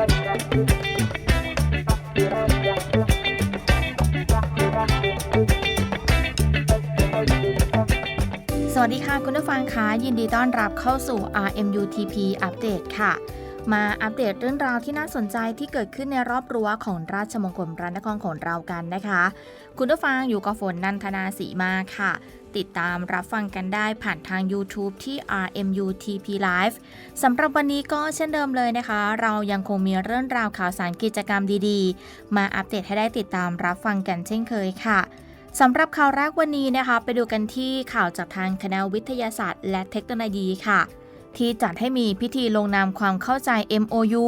สวัสดีค่ะ คุณผู้ฟังคะยินดีต้อนรับเข้าสู่ RMUTP อัปเดตค่ะ มาอัปเดตเรื่องราวที่น่าสนใจที่เกิดขึ้นในรอบรั้วของราชมงคลพระนครของเรากันนะคะ คุณผู้ฟังอยู่กับฝนนันทนาสีมาค่ะ ติดตามรับฟังกันได้ผ่านทาง YouTube ที่ RMUTP Live สำหรับวันนี้ก็เช่นเดิมเลยนะคะ เรายังคงมีเรื่องราวข่าวสารกิจกรรมดีๆ มาอัปเดตให้ได้ติดตามรับฟังกันเช่นเคยค่ะสำหรับข่าวแรกวันนี้นะคะ ไปดูกันที่ข่าวจากทางคณะวิทยาศาสตร์ และเทคโนโลยีค่ะ ที่จัดให้มีพิธีลงนามความเข้าใจ MOU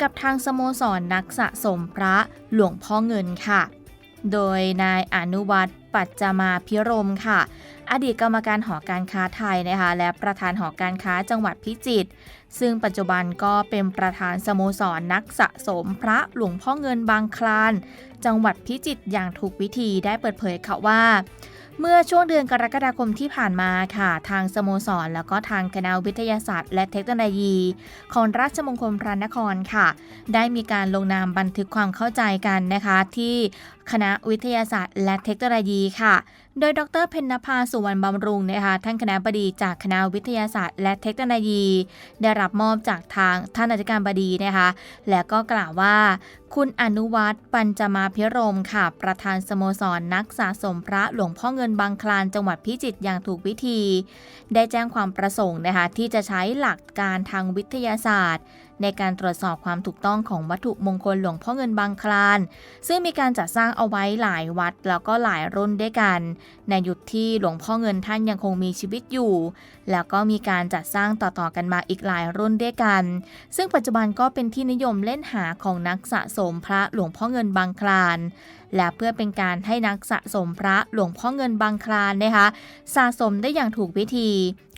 กับทางสโมสรนนักสะสมพระหลวงพ่อเงินค่ะ โดยนายอนุวัตรปัจจมาพิรมค่ะ อดีตกรรมการหอการค้าไทยนะคะและประธานหอการค้าจังหวัดพิจิตรซึ่งปัจจุบันก็เป็นประธานสโมสรนนักสะสมพระหลวงพ่อเงินบางคลาน จังหวัดพิจิตรอย่างถูกวิธีได้เปิดเผยค่ะว่า เมื่อช่วงเดือนกรกฎาคมที่ผ่านมาค่ะ ทางสโมสร แล้วก็ทางคณะวิทยาศาสตร์ และเทคโนโลยี ของราชมงคลพระนครค่ะ ได้มีการลงนามบันทึกความเข้าใจกันนะคะ ที่คณะวิทยาศาสตร์ และเทคโนโลยีค่ะ โดยดรเพญนภาสุวรรณบำรุงนะคะท่านคณะบดีจากคณะวิทยาศาสตร์ และเทคโนโลยี ได้รับมอบจากทางท่านอธิการบดีนะคะและก็กล่าวว่า คุณอนุวัตรปัญจมาพิรมค่ะ ประธานสโมสรนนักสะสมพระหลวงพ่อเงินบางคลานจังหวัดพิจิตรอย่างถูกวิธี ได้แจ้งความประสงค์นะคะที่จะใช้หลักการทางวิทยาศาสตร์ ในการตรวจสอบความถูกต้องของวัตถุมงคลหลวงพ่อเงินบางคลาน ซึ่งมีการจัดสร้างเอาไว้หลายวัดแล้วก็หลายรุ่นด้วยกัน ในยุคที่หลวงพ่อเงินท่านยังคงมีชีวิตอยู่ แล้วก็มีการจัดสร้างต่อๆกันมาอีกหลายรุ่นด้วยกัน ซึ่งปัจจุบันก็เป็นที่นิยมเล่นหาของนักสะสมพระหลวงพ่อเงินบางคลานและเพื่อเป็นการให้นักสะสมพระหลวงพ่อเงินบางคลานนะคะ สะสมได้อย่างถูกวิธี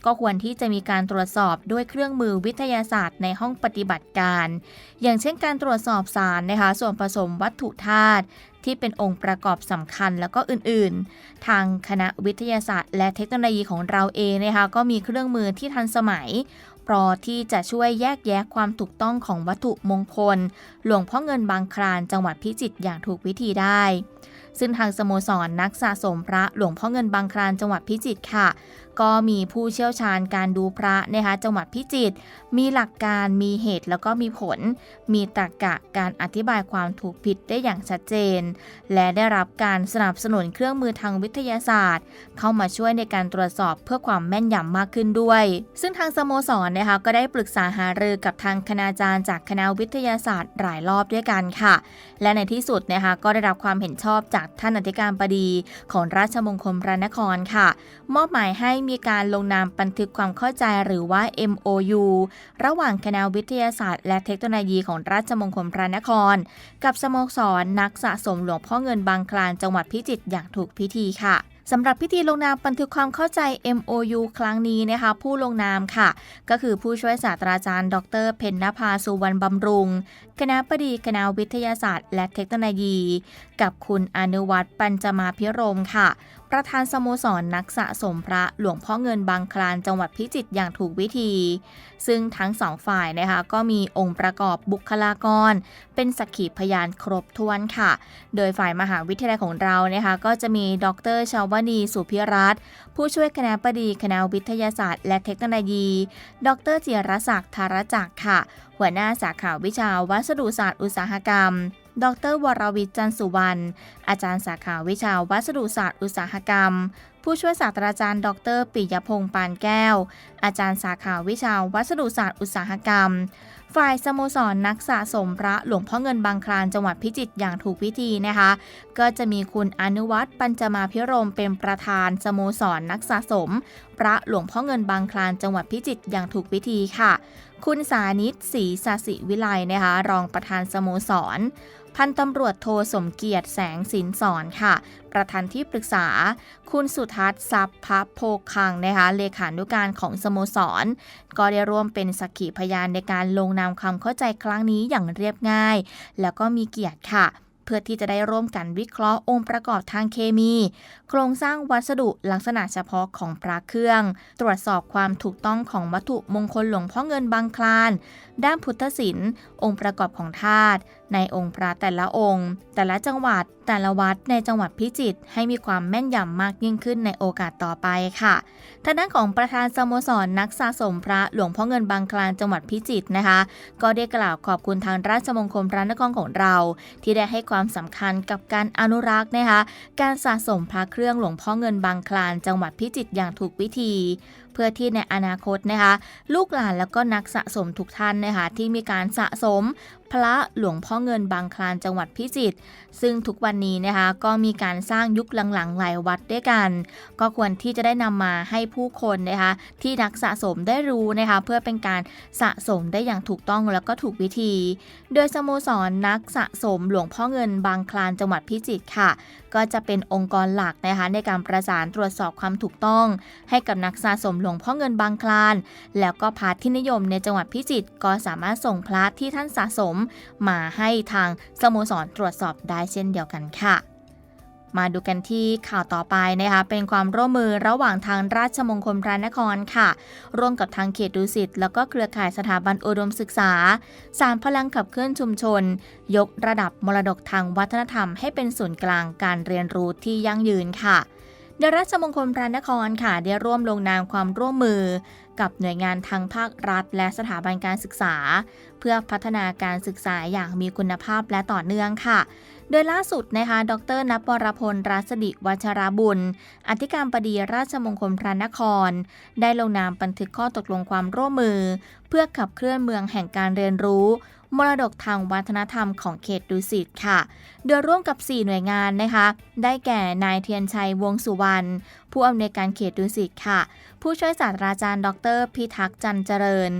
ก็ควรที่จะมีการตรวจสอบด้วยเครื่องมือวิทยาศาสตร์ในห้องปฏิบัติการ อย่างเช่นการตรวจสอบสารนะคะ ส่วนผสมวัตถุธาตุ ที่เป็นองค์ประกอบสำคัญแล้วก็อื่นๆ ทางคณะวิทยาศาสตร์ และเทคโนโลยีของเราเองนะคะก็มีเครื่องมือที่ทันสมัยพอที่จะช่วยแยกแยะความถูกต้องของวัตถุมงคล หลวงพ่อเงินบางคลานจังหวัดพิจิตรอย่างถูกวิธีได้ ซึ่งทางสโมสรนนักสะสมพระหลวงพ่อเงินบางคลานจังหวัดพิจิตรค่ะ ก็มีผู้เชี่ยวชาญการดูพระนะคะจังหวัดพิจิตรมีหลักการมีเหตุแล้วก็มีผล มีตรรกะการอธิบายความถูกผิดได้อย่างชัดเจน และได้รับการสนับสนุนเครื่องมือทางวิทยาศาสตร์ เข้ามาช่วยในการตรวจสอบเพื่อความแม่นยำมากขึ้นด้วย ซึ่งทางสโมสรนะคะก็ได้ปรึกษาหารือกับทางคณาจารย์จากคณะวิทยาศาสตร์หลายรอบด้วยกันค่ะ และในที่สุดนะคะก็ได้รับความเห็นชอบจากท่านอธิการบดีของราชมงคลพระนครค่ะ มอบหมายให้มีการลงนามบันทึกความเข้าใจหรือว่า MOU ระหว่างคณะวิทยาศาสตร์ และเทคโนโลยีของราชมงคลพระนคร กับสโมสรนักสะสมหลวงพ่อเงินบางคลานจังหวัดพิจิตรอย่างถูกพิธีค่ะสำหรับพิธีลงนามบันทึกความเข้าใจ MOU ครั้งนี้นะคะผู้ลงนามค่ะ ก็คือผู้ช่วยศาสตราจารย์ ดรเพญนภาสุวรรณบำรุง คณะบดีคณะวิทยาศาสตร์ และเทคโนโลยี กับคุณอนุวัตรปัญจมาพิรมค่ะ ประธานสโมสรนนักสะสมพระหลวงพ่อเงินบางคลานจังหวัดพิจิตรอย่างถูกวิธี ซึ่งทั้งสองฝ่ายนะคะก็มีองค์ประกอบบุคลากร เป็นสักขีพยานครบถ้วนค่ะ โดยฝ่ายมหาวิทยาลัยของเรานะคะก็จะมีดรชาววนีสุพิรัตน์ผู้ช่วยคณะบดีคณะวิทยาศาสตร์ และเทคโนโลยี ดรจิรศักดิ์ธารจักรค่ะ หัวหน้าสาขาวิชาวัสดุศาสตร์อุตสาหกรรม ดรวรวิจันทร์สุวรรณ อาจารย์สาขาวิชาวัสดุศาสตร์อุตสาหกรรม ผู้ช่วยศาสตราจารย์ ดรปิยพงษ์ปานแก้ว อาจารย์สาขาวิชาวัสดุศาสตร์อุตสาหกรรม ฝ่ายสโมสรนนักสะสมพระหลวงพ่อเงินบางคลานจังหวัดพิจิตรอย่างถูกวิธีนะคะ ก็จะมีคุณอนุวัตรปัญจมาพิรมเป็นประธานสโมสรนนักสะสม พระหลวงพ่อเงินบางคลานจังหวัดพิจิตรอย่างถูกวิธีค่ะ คุณสานิตศรีสสิวิไลนะคะ รองประธานสโมสร พันตำรวจโทสมเกียรติแสงสินสอนค่ะ ประธานที่ปรึกษา คุณสุทัศน์ทรัพย์พะโพคังนะคะเลขานุการของสโมสร ก็ได้ร่วมเป็นสักขีพยานในการลงนามความเข้าใจครั้งนี้อย่างเรียบง่าย แล้วก็มีเกียรติค่ะเพื่อที่จะได้ร่วมกันวิเคราะห์องค์ประกอบทางเคมี โครงสร้างวัสดุลักษณะเฉพาะของพระเครื่อง ตรวจสอบความถูกต้องของวัตถุมงคลหลวงพ่อเงินบางคลาน ด้านพุทธศิลป์ องค์ประกอบของธาตุ ในองค์พระแต่ละองค์ แต่ละจังหวัดแต่ละวัดในจังหวัดพิจิตรให้มีความแม่นยำมากยิ่งขึ้นในโอกาสต่อไปค่ะทางด้านของประธานสโมสรนักสะสมพระหลวงพ่อเงินบางคลานจังหวัดพิจิตรนะคะ ก็ได้กล่าวขอบคุณทางราชมงคลพระนครของเรา ที่ได้ให้ความสำคัญกับการอนุรักษ์นะคะ การสะสมพระเครื่องหลวงพ่อเงินบางคลานจังหวัดพิจิตรอย่างถูกวิธี เพื่อที่ในอนาคตนะคะ ลูกหลานแล้วก็นักสะสมทุกท่านนะคะ ที่มีการสะสมพระหลวงพ่อเงินบางคลานจังหวัดพิจิตรซึ่งทุกวันนี้นะคะก็มีการสร้างยุคหลังๆหลายวัดด้วยกัน ก็ควรที่จะได้นำมาให้ผู้คนนะคะที่นักสะสมได้รู้นะคะเพื่อเป็นการสะสมได้อย่างถูกต้องแล้วก็ถูกวิธี โดยสโมสรนักสะสมหลวงพ่อเงินบางคลานจังหวัดพิจิตรค่ะ ก็จะเป็นองค์กรหลักนะคะในการประสานตรวจสอบความถูกต้อง ให้กับนักสะสมหลวงพ่อเงินบางคลาน แล้วก็พาที่นิยมในจังหวัดพิจิตรก็สามารถส่งพระที่ท่านสะสม มาให้ทางสโมสรตรวจสอบได้เช่นเดียวกันค่ะมาดูกันที่ข่าวต่อไปนะคะเป็นความร่วมมือระหว่างทางราชมงคลพระนครค่ะ ร่วมกับทางเขตดุสิตแล้วก็เครือข่ายสถาบันอุดมศึกษา สารพลังขับเคลื่อนชุมชน ยกระดับมรดกทางวัฒนธรรมให้เป็นศูนย์กลางการเรียนรู้ที่ยั่งยืนค่ะ โดยรัชมงคลพระนครค่ะได้ร่วมลงนามความร่วมมือ กับหน่วยงานทางภาครัฐ และสถาบันการศึกษา เพื่อพัฒนาการศึกษาอย่างมีคุณภาพและต่อเนื่องค่ะ โดยล่าสุดนะคะ ดรนปวรพลรัศดิวัชราบุญ อธิการบดีราชมงคลพระนคร ได้ลงนามบันทึกข้อตกลงความร่วมมือ เพื่อขับเคลื่อนเมืองแห่งการเรียนรู้มรดกทางวัฒนธรรมของเขตดุสิตค่ะ โดยร่วมกับ 4 หน่วยงานนะคะ ได้แก่นายเทียนชัยวงสุวรรณ ผู้อำนวยการเขตดุสิตค่ะ ผู้ช่วยศาสตราจารย์ ดร พิทักษ์จันเจริญ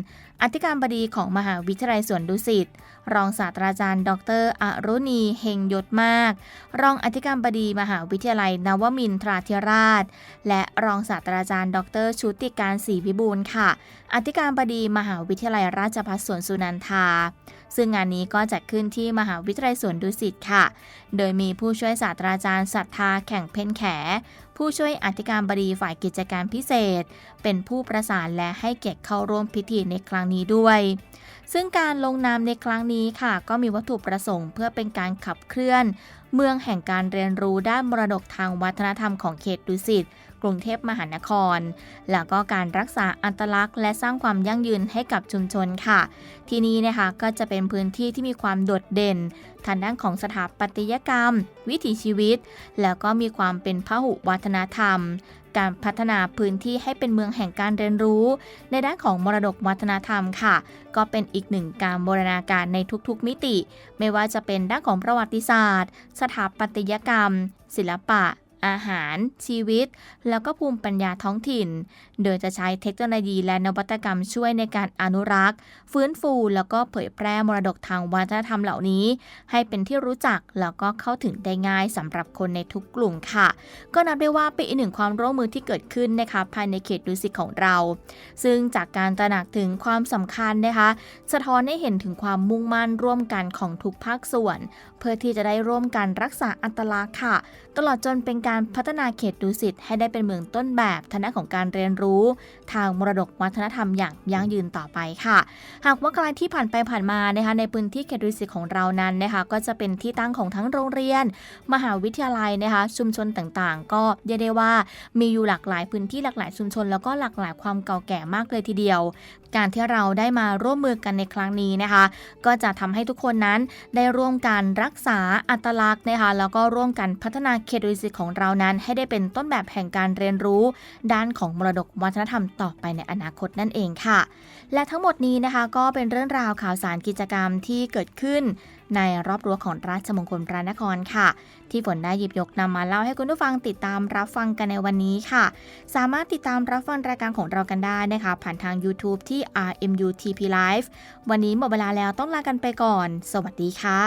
อธิการบดีของมหาวิทยาลัยสวนดุสิต รองศาสตราจารย์ ดรอรุณีเฮงยศมาก รองอธิการบดีมหาวิทยาลัยนวมินทราธิราช และรองศาสตราจารย์ ดรชุติการศรีวิบูลค่ะ อธิการบดีมหาวิทยาลัยราชภัฏสวนสุนันทา ซึ่งงานนี้ก็จัดขึ้นที่มหาวิทยาลัยสวนดุสิตค่ะ โดยมีผู้ช่วยศาสตราจารย์ศรัทธาแข่งเพนแขผู้ช่วยอธิการบดีฝ่ายกิจการพิเศษ เป็นผู้ประสานและให้เกียรติเข้าร่วมพิธีในครั้งนี้ด้วย ซึ่งการลงนามในครั้งนี้ค่ะ ก็มีวัตถุประสงค์ เพื่อเป็นการขับเคลื่อน เมืองแห่งการเรียนรู้ด้านมรดกทางวัฒนธรรมของเขตดุสิตกรุงเทพมหานคร แล้วก็การรักษาอัตลักษณ์ และสร้างความยั่งยืนให้กับชุมชนค่ะ ที่นี้นะคะก็จะเป็นพื้นที่ที่มีความโดดเด่นทางด้านของสถาปัตยกรรม วิถีชีวิต แล้วก็มีความเป็นพหุวัฒนธรรม การพัฒนาพื้นที่ให้เป็นเมืองแห่งการเรียนรู้ ในด้านของมรดกวัฒนธรรมค่ะ ก็เป็นอีกหนึ่งการบูรณาการในทุกๆมิติ ไม่ว่าจะเป็นด้านของประวัติศาสตร์ สถาปัตยกรรม ศิลปะอาหาร ชีวิต แล้วก็ภูมิปัญญาท้องถิ่น โดยจะใช้เทคโนโลยีและนวัตกรรมช่วยในการอนุรักษ์ ฟื้นฟู แล้วก็เผยแพร่มรดกทางวัฒนธรรมเหล่านี้ ให้เป็นที่รู้จักแล้วก็เข้าถึงได้ง่ายสำหรับคนในทุกกลุ่มค่ะ ก็นับได้ว่าเป็นอีกหนึ่งความร่วมมือที่เกิดขึ้นนะคะภายในเขตดุสิตของเรา ซึ่งจากการตระหนักถึงความสำคัญนะคะ สะท้อนให้เห็นถึงความมุ่งมั่นร่วมกันของทุกภาคส่วน เพื่อที่จะได้ร่วมกันรักษาอัตลักษณ์ค่ะ ตลอดจนเป็นการพัฒนาเขตดุสิตให้ได้เป็นเมืองต้นแบบทางด้านของการเรียนรู้ทางมรดกวัฒนธรรมอย่างยั่งยืนต่อไปค่ะ หากว่าใครที่ผ่านไปผ่านมานะคะในพื้นที่เขตดุสิตของเรานั้นนะคะก็จะเป็นที่ตั้งของทั้งโรงเรียน มหาวิทยาลัยนะคะชุมชนต่างๆ ก็เรียกได้ว่ามีอยู่หลากหลายพื้นที่หลากหลายชุมชน แล้วก็หลากหลายความเก่าแก่มากเลยทีเดียว การที่เราได้มาร่วมมือกันในครั้งนี้นะคะ ก็จะทำให้ทุกคนนั้นได้ร่วมกันรักษาอัตลักษณ์นะคะแล้วก็ร่วมกันพัฒนาเขตดุสิตของเรานั้น ให้ได้เป็นต้นแบบแห่งการเรียนรู้ ด้านของมรดกวัฒนธรรมต่อไปในอนาคตนั่นเองค่ะ และทั้งหมดนี้นะคะก็เป็นเรื่องราวข่าวสารกิจกรรมที่เกิดขึ้น ในรอบรั้วของราชมงคลพระนครค่ะ ที่ฝนได้หยิบยกนำมาเล่าให้คุณผู้ฟังติดตามรับฟังกันในวันนี้ค่ะ สามารถติดตามรับฟังรายการของเรากันได้นะคะ ผ่านทาง YouTube ที่ RMU TP Live วันนี้หมดเวลาแล้วต้องลากันไปก่อน สวัสดีค่ะ